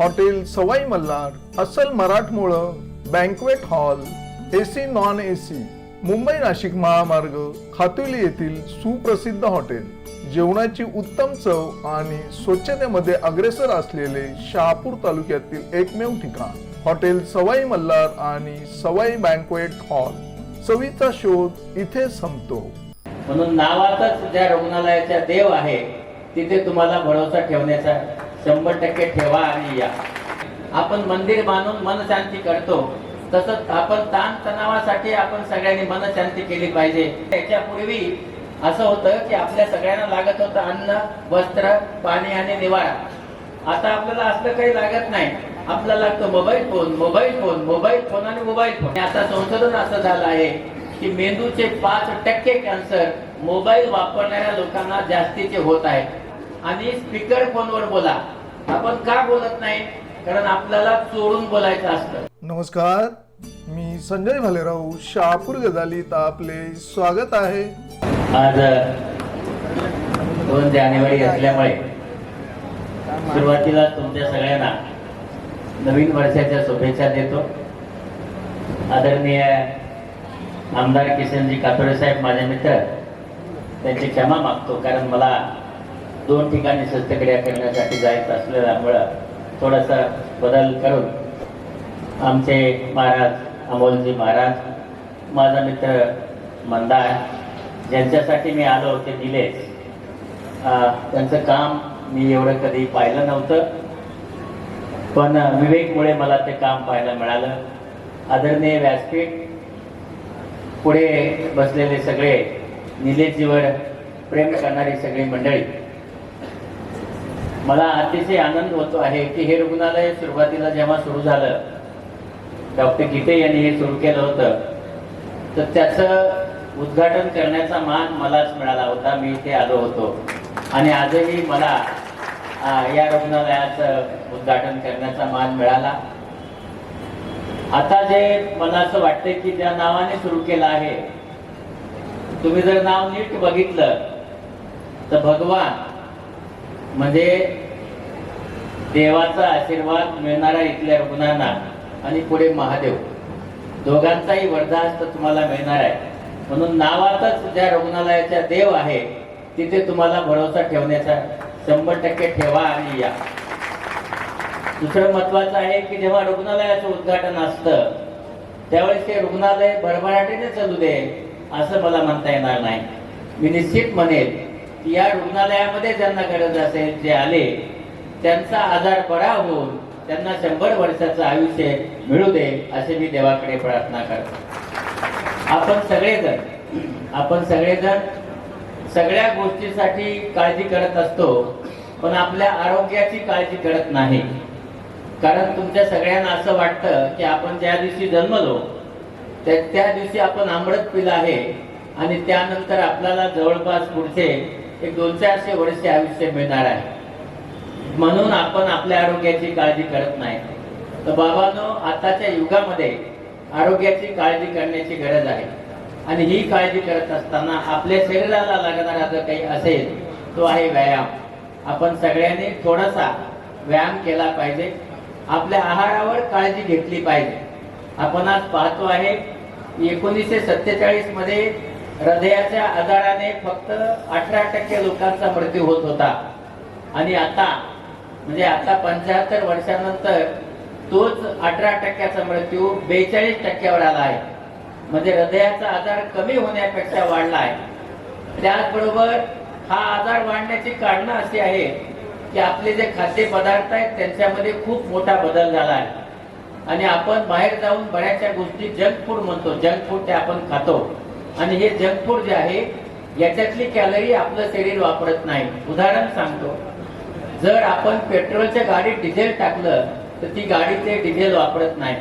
Hotel Sawai Malhar अस्सल मराठमोळं banquet hall AC non AC Mumbai Nashik महामार्ग खातुली येथील सुप्रसिद्ध हॉटेल. जेवणाची उत्तम चव आणि स्वच्छतेमध्ये अग्रेसर असलेले शहापूर तालुक्यातील एकमेव ठिकाण. हॉटेल सवाई मल्हार आणि सवाई बँकवेट हॉल चवीचा शोध इथे संपतो. म्हणून नावातच ज्या रुग्णालयाचा देव आहे तिथे तुम्हाला भरोसा ठेवण्याचा शंभर टक्के ठेवा आणि या. आपण मंदिर बांधून मनशांती करतो. तसंच आपण ताण तणावासाठी आपण सगळ्यांनी मनशांती केली पाहिजे. त्याच्यापूर्वी असं होतं की आपल्या सगळ्यांना लागत होतं अन्न वस्त्र पाणी आणि निवारा. आता आपल्याला असलं काही लागत नाही. आपल्याला लागतं mobile phone mobile phone mobile phone आणि मोबाईल फोन आता संशोधन असं झालं आहे की मेंदूचे पाच टक्के कॅन्सर मोबाईल वापरणाऱ्या लोकांना जास्तीचे होत आहेत आणि स्पीकर फोनवर बोला. आपण का बोलत नाही? कारण आपल्याला चोरून बोलायचं असतं. नमस्कार. मी संजय भालेराव शहापूर गजालीत आपले स्वागत आहे. आज दोन जानेवारी असल्यामुळे सुरुवातीला तुमच्या सगळ्यांना नवीन वर्षाच्या शुभेच्छा देतो. आदरणीय आमदार किशनजी कातोडे साहेब माझे मित्र त्यांची क्षमा मागतो कारण मला दोन ठिकाणी शस्त्रक्रिया करण्यासाठी जायचं असल्यामुळं थोडासा बदल करून आमचे महाराज अमोलजी महाराज माझा मित्र मंदार ज्यांच्यासाठी मी आलो ते दिलेच त्यांचं काम मी एवढं कधी पाहिलं नव्हतं पण विवेकमुळे मला ते काम पाहायला मिळालं. आदरणीय व्यासपीठ पुढे बसलेले सगळे निलेशजीवर प्रेम करणारी सगळी मंडळी मला अतिशय आनंद होतो आहे की हे रुग्णालय सुरुवातीला जेव्हा सुरू झालं डॉक्टर गीते यांनी हे सुरू केलं होतं तर त्याचं उद्घाटन करण्याचा मान मलाच मिळाला होता. मी इथे आलो होतो. आणि आजही मला या रुग्णालयाचं उद्घाटन करण्याचा मान मिळाला. आता जे मला असं वाटतंय की त्या नावाने सुरू केलं आहे तुम्ही जर नाव नीट बघितलं तर भगवान म्हणजे देवाचा आशीर्वाद मिळणारा इथल्या रुग्णांना आणि पुढे महादेव. दोघांचाही वरदाहस्त तुम्हाला मिळणार आहे. म्हणून नावातच ज्या रुग्णालयाचा देव आहे तिथे तुम्हाला भरोसा ठेवण्याचा शंभर टक्के ठेवा आणि या. दुसरं महत्वाचं आहे की जेव्हा रुग्णालयाचं उद्घाटन असतं त्यावेळेस ते रुग्णालय भरभराटीने चालू दे असं मला म्हणता येणार नाही. मी निश्चित म्हणेल या रुग्णालयामध्ये ज्यांना गरज असेल जे आले त्यांचा आजार बरा होऊन त्यांना शंभर वर्षाचं आयुष्य मिळू दे असे मी देवाकडे प्रार्थना करतो. आपण सगळेजण आपण सगळेजण सगळ्या गोष्टीसाठी काळजी करत असतो पण आपल्या आरोग्याची काळजी करत नाही. कारण तुमच्या सगळ्यांना असं वाटतं की आपण ज्या दिवशी जन्मलो त्या त्या दिवशी आपण आंबडत पिलं आहे आणि त्यानंतर आपल्याला जवळपास पुढचे एक दोन चारशे वर्षे आयुष्य मिळणार आहे. म्हणून आपण आपल्या आरोग्याची काळजी करत नाही. तर बाबांनो आताच्या युगामध्ये आरोग्याची काळजी करण्याची गरज आहे. आणि ही काळजी करत असताना आपल्या शरीराला लागणारा जर काही असेल तो आहे व्यायाम. आपण सगळ्यांनी थोडासा व्यायाम केला पाहिजे. आपल्या आहारावर काळजी घेतली पाहिजे. आपण आज पाहतो आहे एकोणीसशे सत्तेचाळीसमध्ये हृदयाच्या आजाराने फक्त अठरा टक्के लोकांचा मृत्यू होत होता. आणि आता म्हणजे आता पंच्याहत्तर वर्षानंतर तोच अठरा टक्क्याचा मृत्यू बेचाळीस टक्क्यावर आला आहे. म्हणजे हृदयाचा आजार कमी होण्यापेक्षा वाढला आहे. त्याचबरोबर हा आजार वाढण्याची कारणं अशी आहे की आपले जे खाद्यपदार्थ आहेत त्यांच्यामध्ये खूप मोठा बदल झाला आहे. आणि आपण बाहेर जाऊन बऱ्याचशा गोष्टी जंक फूड म्हणतो. जंक फूड ते आपण खातो. आणि हे जंक फूड जे आहे याच्यातली कॅलरी आपलं शरीर वापरत नाही. उदाहरण सांगतो. जर आपण पेट्रोलच्या गाडीत डिझेल टाकलं तर ती गाडी ते डिझेल वापरत नाही.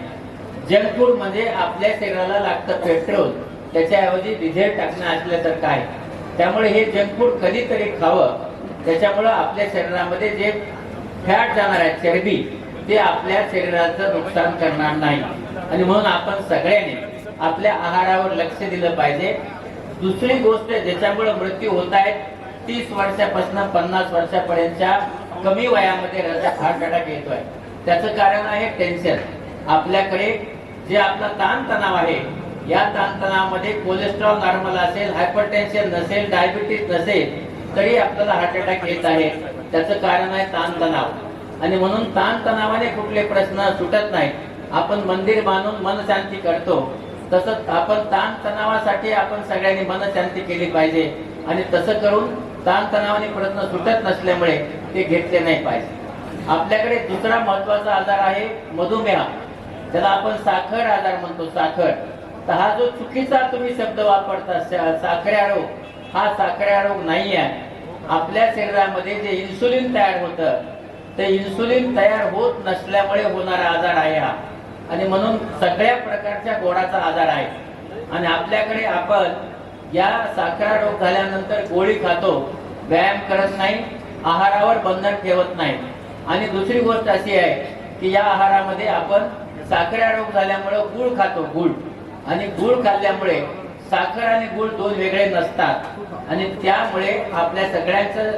जंक फूड म्हणजे आपल्या शरीराला लागतं पेट्रोल. त्याच्याऐवजी डिझेल टाकणं असलं तर काय? त्यामुळे हे जंक फूड कधीतरी खावं. त्याच्यामुळं आपल्या शरीरामध्ये जे फॅट जाणार आहे चरबी ते आपल्या शरीराचं नुकसान करणार नाही. आणि म्हणून आपण सगळ्यांनी आपल्या आहारावर लक्ष दिलं पाहिजे. दुसरी गोष्ट ज्याच्यामुळे मृत्यू होत आहेत तीस वर्षापासून पन्नास वर्षापर्यंतच्या कमी वयामध्ये हार्ट अटॅक येतोय. त्याचं कारण आहे टेन्शन आपल्याकडे जे आपला ताणतणाव आहे या ताणतणावामध्ये कोलेस्ट्रॉल नॉर्मल असेल हायपरटेन्शन नसेल डायबिटीस नसेल तरी आपल्याला हार्ट अटॅक येत आहे. त्याचं कारण आहे ताणतणाव. आणि म्हणून ताणतणावाने कुठले प्रश्न सुटत नाहीत. आपण मंदिर बांधून मनशांती करतो. तसंच आपण ताणतणावासाठी आपण सगळ्यांनी मनशांती केली पाहिजे. आणि तसं करून ताणतणावाने प्रश्न सुटत नसल्यामुळे ते घेतले नाही पाहिजे. आपल्याकडे दुसरा महत्त्वाचा आजार आहे मधुमेह. त्याला आपण साखर आजार म्हणतो साखर. तर हा जो चुकीचा तुम्ही शब्द वापरता साखऱ्या रोग हा साखऱ्या रोग नाही आहे. आपल्या शरीरामध्ये जे इन्सुलिन तयार होतं ते इन्सुलिन तयार होत नसल्यामुळे होणारा आजार आहे हा. आणि म्हणून सगळ्या प्रकारच्या गोडाचा आजार आहे. आणि आपल्याकडे आपण या साखरा रोग झाल्यानंतर गोळी खातो व्यायाम करत नाही आहारावर बंधन ठेवत नाही. आणि दुसरी गोष्ट अशी आहे की या आहारामध्ये आपण साखरा रोग झाल्यामुळे गुळ खातो गुळ. आणि गुळ खाल्ल्यामुळे साखर आणि गुळ दोन वेगळे नसतात. आणि त्यामुळे आपल्या सगळ्यांचं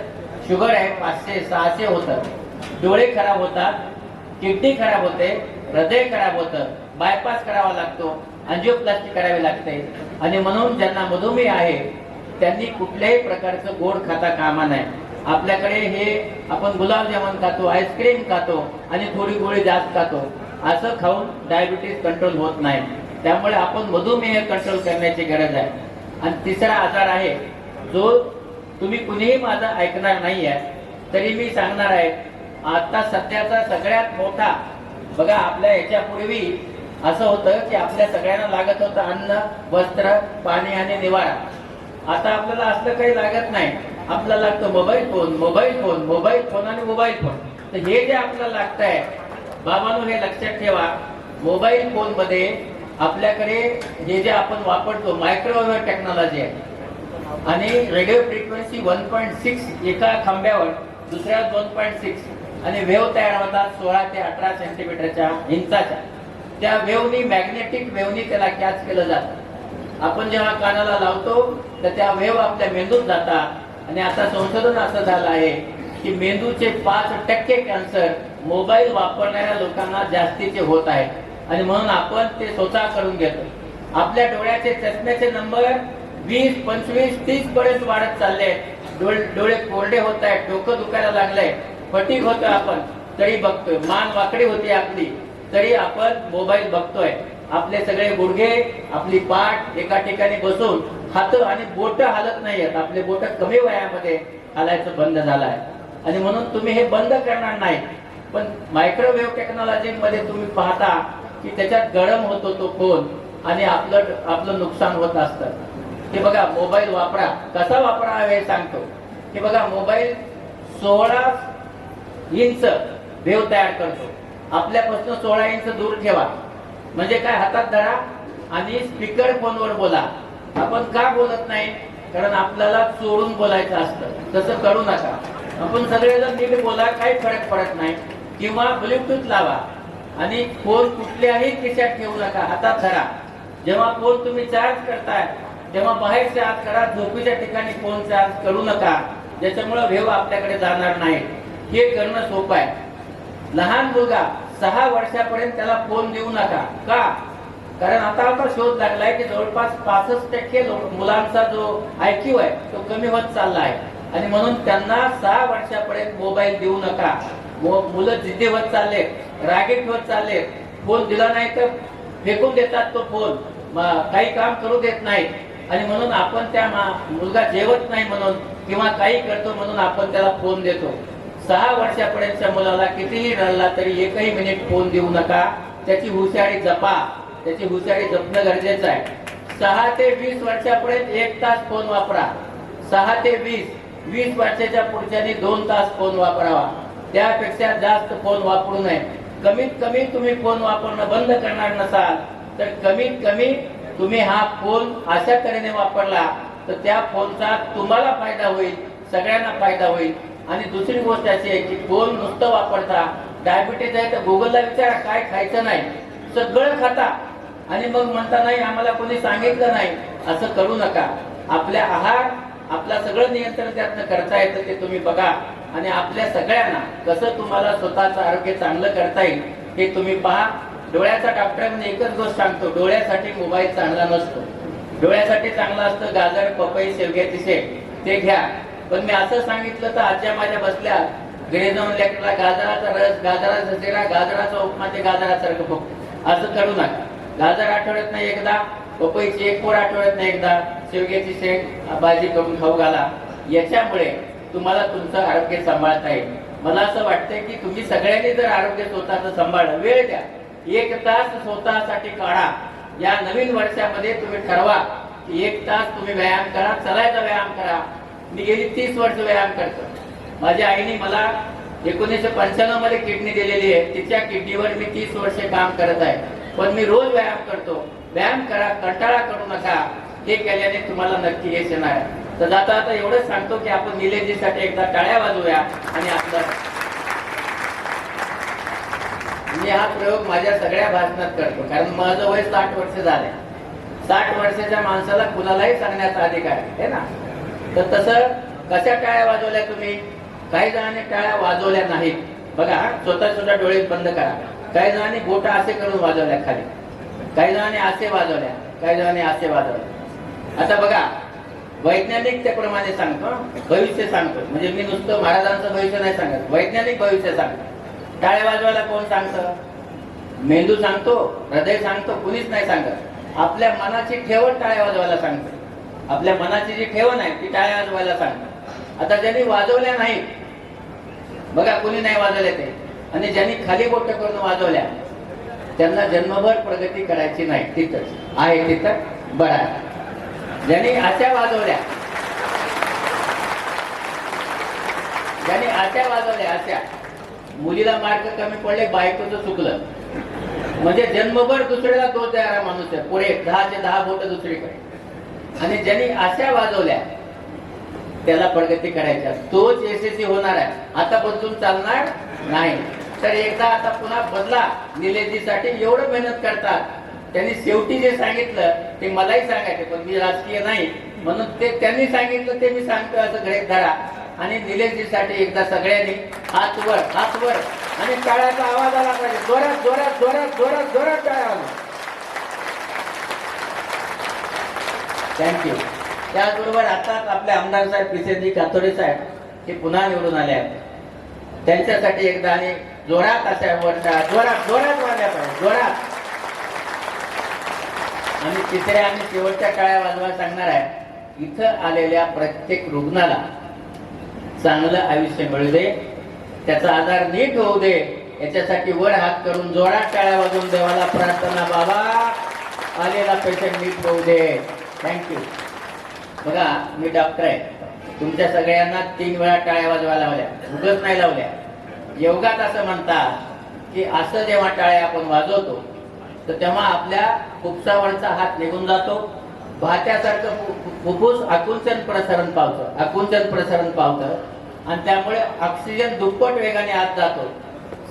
शुगर आहे पाचशे सहाशे होतं. डोळे खराब होतात किडनी खराब होते हृदय खराब होतं बायपास करावा लागतो अंजिओप्लास्टी करावी लागते. आणि म्हणून ज्यांना मधुमेह आहे त्यांनी कुठल्याही प्रकारचं गोड खाता कामा नये. आपल्याकडे हे आपण गुलाबजामुन खातो आईस्क्रीम खातो आणि थोडी गोळी जास्त खातो. असं खाऊन डायबिटीस कंट्रोल होत नाही. त्यामुळे आपण मधुमेह कंट्रोल करण्याची गरज आहे. आणि तिसरा आजार आहे जो तुम्ही कुणीही माझा ऐकणार नाही आहे तरी मी सांगणार आहे आता सध्याचा सगळ्यात मोठा बघा आपल्या याच्यापूर्वी असं होतं की आपल्या सगळ्यांना लागत होतं अन्न वस्त्र पाणी आणि निवारा. आता आपल्याला असलं काही लागत नाही. आपल्याला लागतं mobile phone mobile phone mobile phone आणि मोबाईल फोन तर हे जे आपल्याला लागत आहे बाबांनो हे लक्षात ठेवा. मोबाईल फोनमध्ये आपल्याकडे हे जे आपण वापरतो मायक्रोवेव्ह टेक्नॉलॉजी आहे. आणि radio frequency one point six एका खांब्यावर दुसऱ्या दोन पॉईंट सिक्स आणि वेव तयार होतात सोळा ते अठरा सेंटीमीटरच्या इंचाच्या. त्या वेवनी मॅग्नेटिक वेवनी त्याला कॅच केलं जातं. आपण जेव्हा कानाला लावतो तर त्या वेव आपल्या मेंदूत जातात. आणि आता संशोधन असं झालं आहे की मेंदूचे पाच टक्के कॅन्सर मोबाईल वापरणाऱ्या लोकांना जास्तीचे होत आहेत. आणि म्हणून आपण ते स्वतः करून घेतो. आपल्या डोळ्याचे चष्म्याचे नंबर वीस पंचवीस तीस पर्यंत वाढत चालले आहेत. डोळे डोळे कोरडे होत आहेत डोकं दुखायला लागलंय. फटीक होतोय आपण तरी बघतोय. मान वाकडी होती आपली तरी आपण मोबाईल बघतोय. आपले सगळे गुडघे आपली पाठ एका ठिकाणी बसून हात आणि बोट हालत नाहीयेत. आपले बोट कमी वयामध्ये हालायचं बंद झालं आहे आणि म्हणून तुम्ही हे बंद करणार नाही. पण मायक्रोवेव्ह टेक्नॉलॉजी मध्ये तुम्ही पाहता की त्याच्यात गरम होतो तो फोन आणि आपलं आपलं नुकसान होत असतं. हे बघा मोबाईल वापरा. कसा वापरावा हे सांगतो. हे बघा मोबाईल सोळा इंच देव तयार करतो. आपल्यापासून सोळा इंच दूर ठेवा. म्हणजे काय? हातात धरा आणि स्पीकर फोनवर बोला. आपण का बोलत नाही? कारण आपल्याला चोरून बोलायचं असतं. तसं करू नका. आपण सगळेजण नीट बोला काही फरक पडत नाही. किंवा ब्लूटूथ लावा. आणि फोन कुठल्याही खिशात ठेवू नका. हातात धरा. जेव्हा फोन तुम्ही चार्ज करताय तेव्हा बाहेर चार्ज करा. झोपीच्या ठिकाणी फोन चार्ज करू नका. ज्याच्यामुळे वेव आपल्याकडे जाणार नाही. हे करणं सोपं आहे. लहान मुलगा सहा वर्षापर्यंत त्याला फोन देऊ नका. का? कारण आता आता शोध लागलाय की जवळपास पासष्ट टक्के मुलांचा जो आयक्यू आहे तो कमी होत चालला आहे. आणि म्हणून त्यांना सहा वर्षापर्यंत मोबाईल देऊ नका. मुलं जिद्दी होत चालले रागेट होत चालले. फोन दिला नाही तर फेकून देतात तो फोन काही काम करू देत नाही. आणि म्हणून आपण त्या मा- मुलगा जेवत नाही म्हणून किंवा काही करतो म्हणून आपण त्याला फोन देतो. सहा वर्षापर्यंतच्या मुलाला कितीही रडला तरी एकही मिनिट फोन देऊ नका. त्याची हुशारी जपा. त्याची हुशारी जपणं गरजेचं आहे. सहा ते वीस वर्षापर्यंत एक तास फोन वापरा. सहा ते वीस वीस वर्षाच्या पुढच्यानी दोन तास फोन वापरावा. त्यापेक्षा जास्त फोन वापरू नये. कमीत कमी तुम्ही फोन वापरणं बंद करणार नसाल तर कमीत कमी तुम्ही हा फोन अशा तऱ्हेने वापरला तर त्या फोनचा तुम्हाला फायदा होईल सगळ्यांना फायदा होईल. आणि दुसरी गोष्ट अशी आहे की फोन नुसतं वापरता डायबिटीज आहे तर गुगलला विचारा काय खायचं नाही. सगळं खाता. आणि मग म्हणता नाही आम्हाला कोणी सांगितलं नाही. असं करू नका. आपल्या आहार आपला सगळं नियंत्रण त्यातनं करता येतं ते तुम्ही बघा. आणि आपल्या सगळ्यांना कसं तुम्हाला स्वतःचं आरोग्य चांगलं करता येईल हे तुम्ही पहा. डोळ्याचा डॉक्टरांनी एकच गोष्ट सांगतो डोळ्यासाठी मोबाईल चांगला नसतो. डोळ्यासाठी चांगलं असतं गाजर पपई शेवग्याची शेक ते घ्या. पण मी असं सांगितलं तर आजच्या माझ्या बसल्या घरी जाऊन लेकरला गाजराचा रस गाजराचा शिरा गाजराचा उपमा ते गाजरासारखं फक्त असं करू नका. गाजर आठवड्यात नाही एकदा पपईची एक पोर आठवड्यात नाही एकदा शेवग्याची शेंग भाजी करून खाऊ घाला. याच्यामुळे तुम्हाला तुमचं आरोग्य सांभाळता येईल. मला असं वाटतंय की तुम्ही सगळ्यांनी जर आरोग्य स्वतःचं सांभाळलं वेळ द्या. एक तास स्वतःसाठी काढा. या नवीन वर्षामध्ये तुम्ही ठरवा की एक तास तुम्ही व्यायाम करा चलायचा व्यायाम करा. मी गेली तीस वर्ष व्यायाम करतो. माझ्या आईने मला एकोणीसशे पंच्याण्णवमध्ये किडनी दिलेली आहे. तिच्या किडनीवर मी तीस वर्षे काम करत आहे. पण मी रोज व्यायाम करतो. व्यायाम करा कंटाळा करू नका. हे केल्याने तुम्हाला नक्की यश येणार आहे. तर जाता आता एवढंच सांगतो की आपण निलेजीसाठी एकदा टाळ्या वाजवूया आणि आपलं मी हा प्रयोग माझ्या सगळ्या भाषणात करतो. कारण माझं वय साठ वर्ष झालंय. साठ वर्षाच्या माणसाला कुणालाही सांगण्याचा अधिकार आहे हे ना? तर तसं कशा टाळ्या वाजवल्या तुम्ही? काही जणांनी टाळ्या वाजवल्या नाहीत. बघा स्वतः स्वतः डोळे बंद करा. काही जणांनी बोटा असे करून वाजवल्या खाली. काही जणांनी असे वाजवल्या काही जणांनी असे वाजवल्या. आता बघा वैज्ञानिक त्याप्रमाणे सांगतो भविष्य सांगतो. म्हणजे मी नुसतं महाराजांचं भविष्य नाही सांगत वैज्ञानिक भविष्य सांगतो. टाळ्या वाजवायला कोण सांगतं? मेंदू सांगतो हृदय सांगतो कुणीच नाही सांगत. आपल्या मनाची ठेवण टाळ्या वाजवायला सांगतो. आपल्या मनाची जी ठेवण आहे ती टाळ्या वाजवायला सांगणार आता ज्यांनी वाजवल्या नाहीत बघा कुणी नाही वाजवले ते. आणि ज्यांनी खाली बोट करून वाजवल्या त्यांना जन्मभर प्रगती करायची नाही. तिथंच. आहे तिथं बरं ज्यांनी आशा वाजवल्या ज्यांनी आशा वाजवल्या आशा मुलीला मार्क कमी पडले बायकोचं चुकलं. म्हणजे जन्मभर दुसऱ्याला दोष द्यायला माणूस आहे. पुढे दहाचे दहा बोट दुसरीकडे. आणि ज्यांनी आशा वाजवल्या त्याला प्रगती करायच्या तोच यशस्वी होणार आहे. आता बदलून चालणार नाही. तर एकदा आता पुन्हा बदला. निलेजीसाठी एवढं मेहनत करतात. त्यांनी शेवटी जे सांगितलं ते मलाही सांगायचे पण मी राजकीय नाही. म्हणून ते त्यांनी सांगितलं ते मी सांगतो असं गृहीत धरा. आणि निलेशजीसाठी एकदा सगळ्यांनी हात वर हात वर. आणि टाळ्याचा आवाज आला पाहिजे. जोरात जोरात जोरात जोरात जोरात टाळ्या आला थँक्यू त्याचबरोबर आताच आपले आमदार साहेब पिसेजी कातोडे साहेब हे पुन्हा निवडून आले आहेत. त्यांच्यासाठी एकदा आणि जोरात अशा वरच्या जोरात जोरात वाजल्या पाहिजे जोरात. आणि तिसऱ्या आणि शेवटच्या काळ्या वाजवायला सांगणार आहे. इथं आलेल्या प्रत्येक रुग्णाला चांगलं आयुष्य मिळू दे. त्याचा आजार नीट होऊ दे. याच्यासाठी वर हात करून जोरात टाळ्या वाजवून देवाला प्रार्थना. बाबा आलेला पेशंट नीट होऊ दे. थँक्यू बघा मी डॉक्टर आहे. तुमच्या सगळ्यांना तीन वेळा टाळ्या वाजवायला लावल्या. उगच नाही लावल्या. योगात असं म्हणतात की असं जेव्हा टाळ्या आपण वाजवतो तर तेव्हा आपल्या फुफ्सावरचा हात निघून जातो. भात्यासारखं फु- फुफ्फुस आकुंचन प्रसरण पावतं आकुंचन प्रसरण पावतं. आणि त्यामुळे ऑक्सिजन दुप्पट वेगाने आत जातो.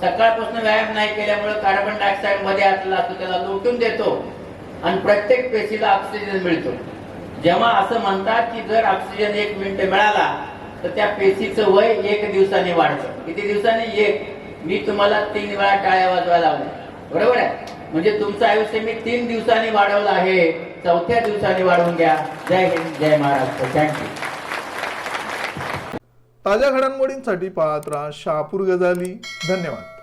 सकाळपासून व्यायाम नाही केल्यामुळे कार्बन डायऑक्साईडमध्ये आतला असतो त्याला लोटून देतो. आणि प्रत्येक पेशीला ऑक्सिजन मिळतो. जेव्हा असं म्हणतात की जर ऑक्सिजन एक मिनिट मिळाला तर त्या पेशीचं वय एक दिवसाने वाढतं. किती दिवसांनी? एक. मी तुम्हाला तीन वेळा टाळ्या वाजवायला लावले बरोबर आहे? म्हणजे तुमचं आयुष्य मी तीन दिवसांनी वाढवलं आहे. चौथ्या दिवसांनी वाढवून घ्या. जय हिंद जय महाराष्ट्र. थँक्यू ताज्या घडामोडींसाठी पाहत राहा शहापूर गजाली धन्यवाद.